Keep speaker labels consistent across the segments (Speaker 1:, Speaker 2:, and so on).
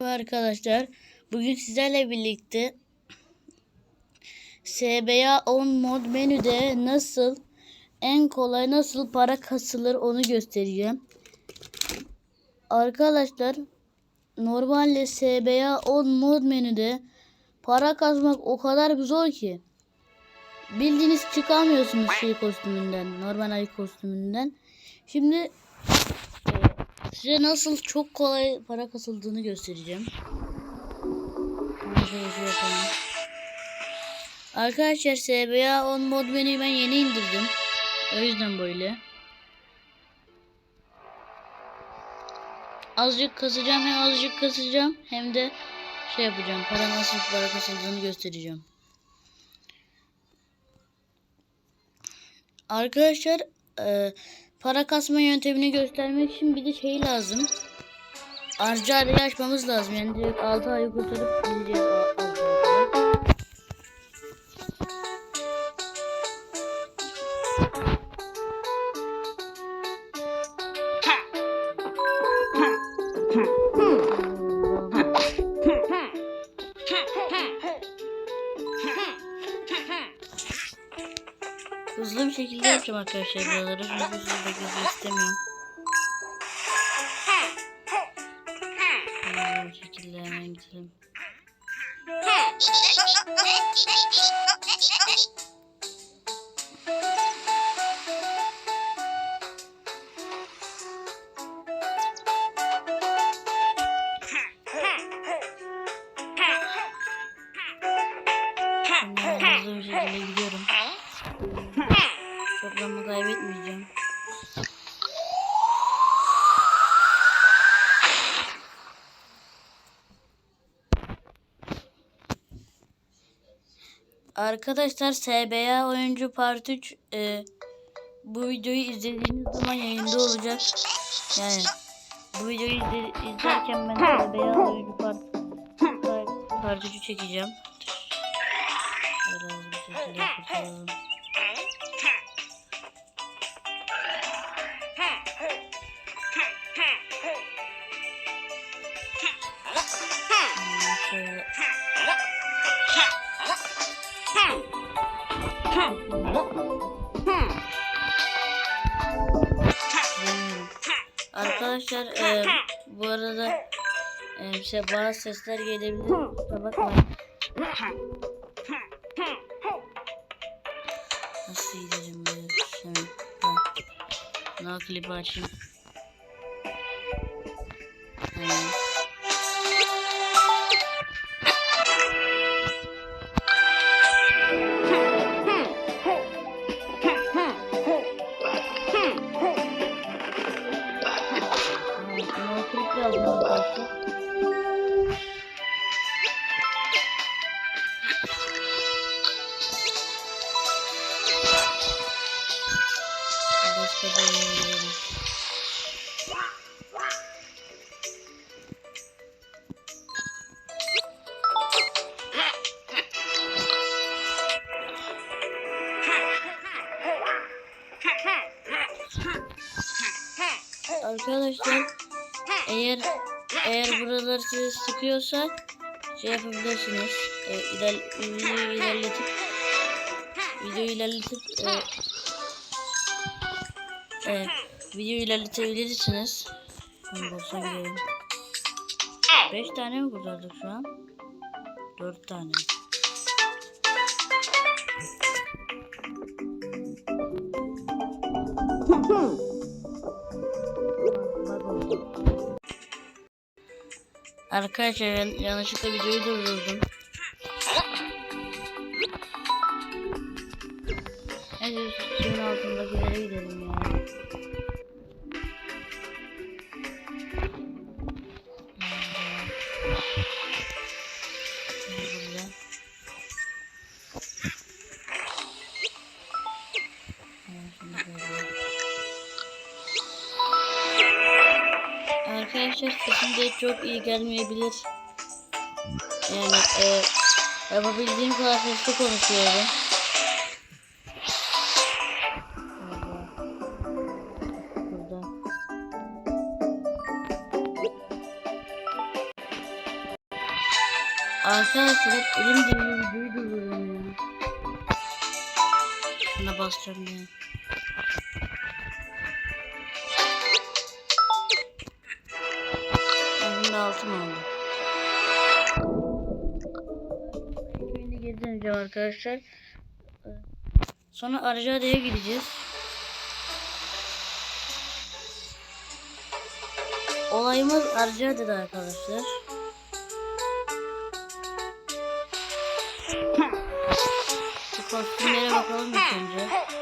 Speaker 1: Arkadaşlar. Bugün sizlerle birlikte SBA 10 mod menüde nasıl en kolay nasıl para kasılır onu göstereceğim. Arkadaşlar normalde SBA 10 mod menüde para kasmak o kadar zor ki. Bildiğiniz çıkamıyorsunuz şey kostümünden, normal ay kostümünden. Şimdi size nasıl çok kolay para kasıldığını göstereceğim. Arkadaşlar SBA 10 mod menüyü ben yeni indirdim. O yüzden böyle. Azıcık kasacağım hem azıcık kasacağım hem de şey yapacağım. Para nasıl para kasıldığını göstereceğim. Arkadaşlar e, para kasma yöntemini göstermek için bir de şey lazım. Arca arayı açmamız lazım. Yani direkt 6 ayı kurtarıp gideceğiz. Yapacağım arkadaşlar buraları. Çünkü hızlı beklemek istemiyorum. Bir şekilde hemen gidelim. Hızlı bir şekilde gidiyorum. Arkadaşlar SBA oyuncu part 3 e, bu videoyu izlediğiniz zaman yayında olacak. Yani bu videoyu izle, izlerken ben SBA oyuncu part, part, part 3'ü çekeceğim. Biraz bir şekilde kurtaralım. E, şey, bazı sesler gelebilir. Kusura bakmayın. Nasıl gidelim böyle? Şimdi ben klibi açayım. Hemen. Arkadaşlar eğer eğer buralar sizi sıkıyorsa şey yapabilirsiniz. E, iler, videoyu ilerletip videoyu ilerletip e, e, videoyu ilerletebilirsiniz. Boss'a girelim. 5 tane mi kurtardık şu an? 4 tane. Arkadaşlar yan- yanlışlıkla videoyu durdurdum. Çok iyi gelmeyebilir. Yani e, yapabildiğim kadar sesli konuşuyorum. Arkadaşlar elim değiyor videoyu durduruyorum ya. Basacağım ya. Köyüne geri döneceğim arkadaşlar. Sonra Arcade'ye gideceğiz. Olayımız Arcade'de arkadaşlar. Şu kostümlere bakalım ilk önce.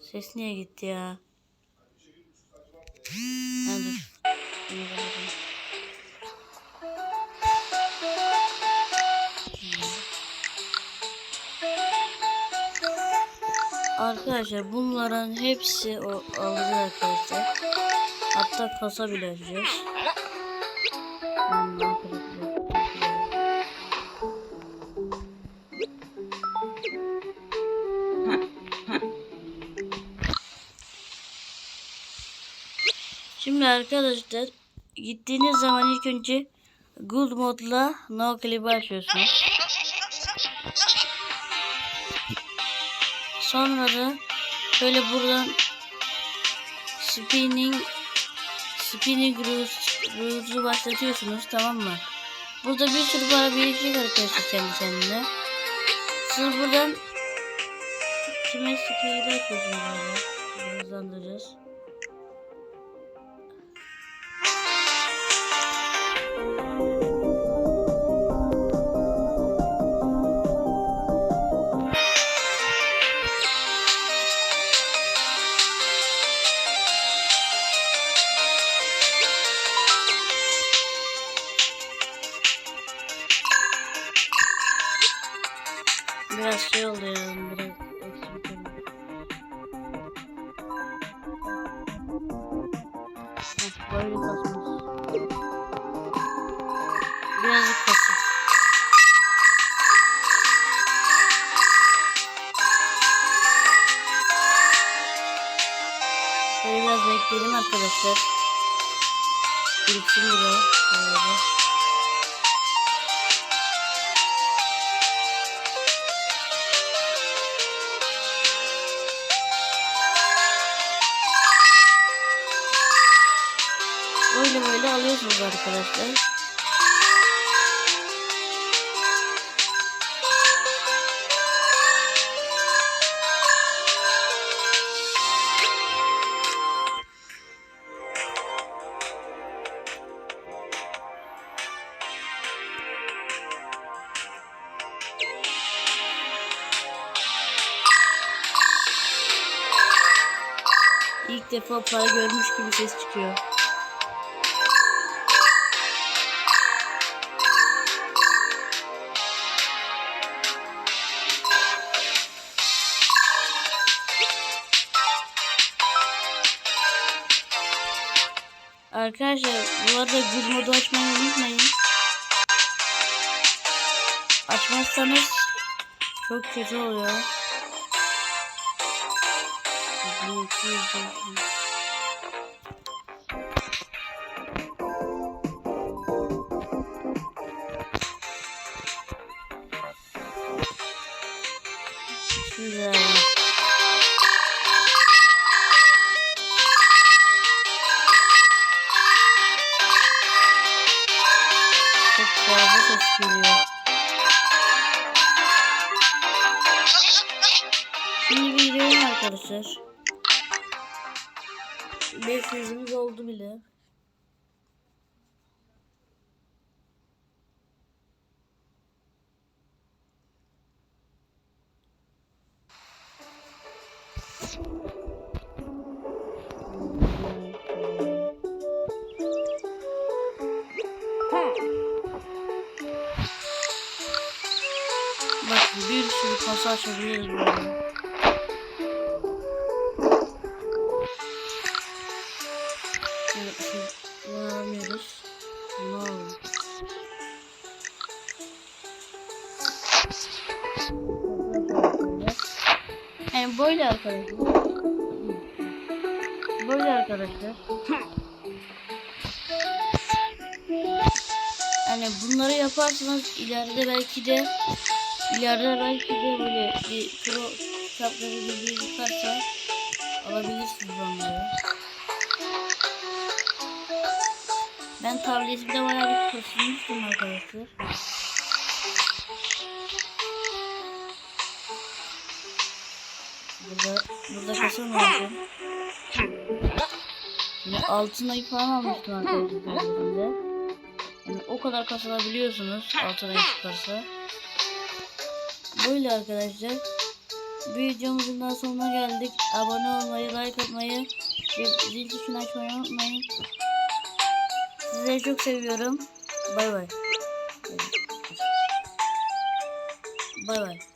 Speaker 1: Ses niye gitti ya? Arkadaşlar bunların hepsi o alacak arkadaşlar. Hatta kasa bile açacağız. Şimdi arkadaşlar gittiğiniz zaman ilk önce Good modla No Clip'i açıyorsunuz. Sonra da şöyle buradan Spinning Spinning Rules'u başlatıyorsunuz tamam mı? Burada bir sürü para birikecek arkadaşlar kendi kendine. Siz buradan kime skill'i açıyorsunuz. Hızlandıracağız. Biraz şey oldu ya. Biraz Böyle kasmış. Birazcık kasın. Şöyle biraz bekleyelim arkadaşlar. Biriksin biraz. Böyle. Alıyorsunuz arkadaşlar. İlk defa para görmüş gibi ses çıkıyor. Arkadaşlar bu arada gül modu açmayı unutmayın. Açmazsanız çok kötü oluyor. Arkadaşlar. 500'ümüz oldu bile. Bak bir sürü kasa açabiliriz böyle. Yani böyle arkadaşlar. Böyle arkadaşlar. Yani bunları yaparsanız ileride belki de ileride belki de böyle bir pro kitapları gibi bir çıkarsa alabilirsiniz onları. Ben tabletimde bayağı bir kasılmıştım arkadaşlar. Burada, burada kasılmamışım. Yine altın ayı falan almıştım arkadaşlar. Yani o kadar kasılabiliyorsunuz altın ayı çıkarsa. Böyle arkadaşlar. Videomuzun daha sonuna geldik. Abone olmayı, like atmayı ve zil tuşunu açmayı unutmayın. Sizleri çok seviyorum. Bay bay. Bay bay.